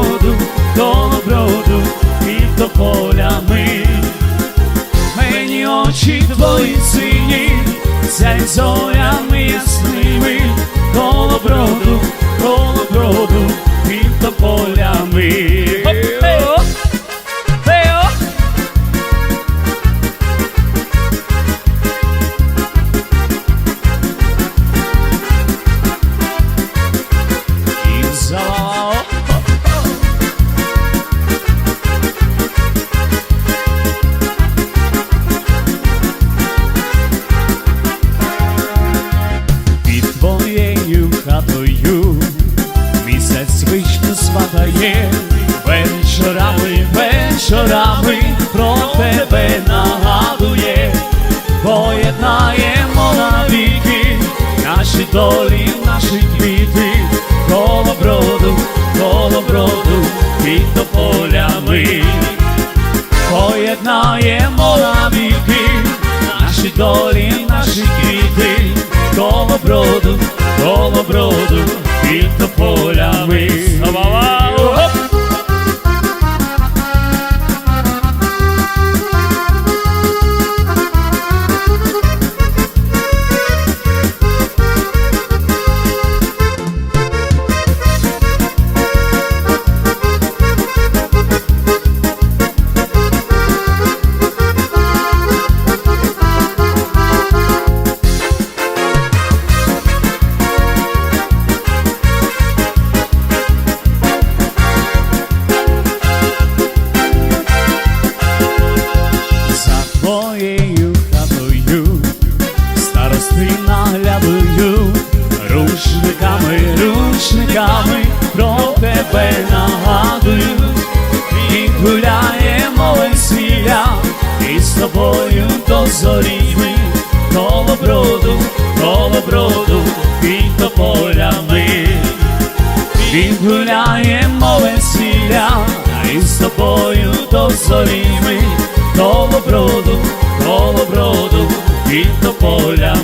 колоброду, колоброду, під тополями. Мені очі твої сині, сяй зорями ясними, колоброду, вечорами про тебе нагадує, поєднаємо навіки наші долі, наші квіти, колоброду, колоброду, під тополями поєднаємо навіки наші долі, наші квіти, колоброду, колоброду, під тополями. За твоєю хатою. Старости наглядою, рушниками, рушниками про тебе нагадую, і гуляємо весілля, і з тобою до зорі ми колоброду, колоброду, під тополями. Відгуляємо весілля, і з тобою до зорі ми колоброду, колоброду, під тополями.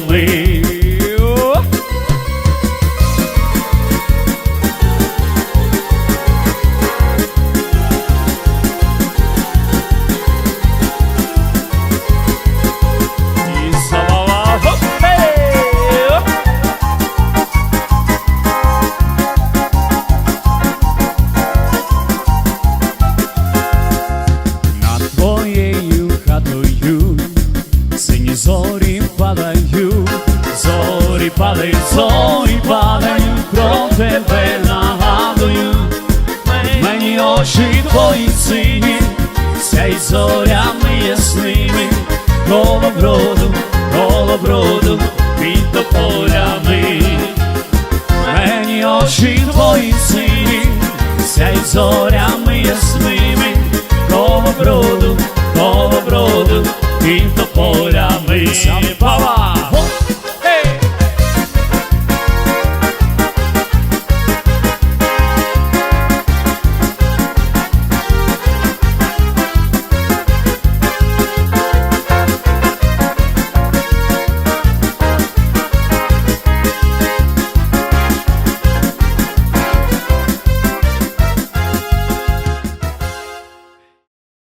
Очі твої сині, сяй зорями ясними, колоброду, колоброду, під тополями. Мені очі твої сині, сяй зорями ясними, колоброду, колоброду, під тополями.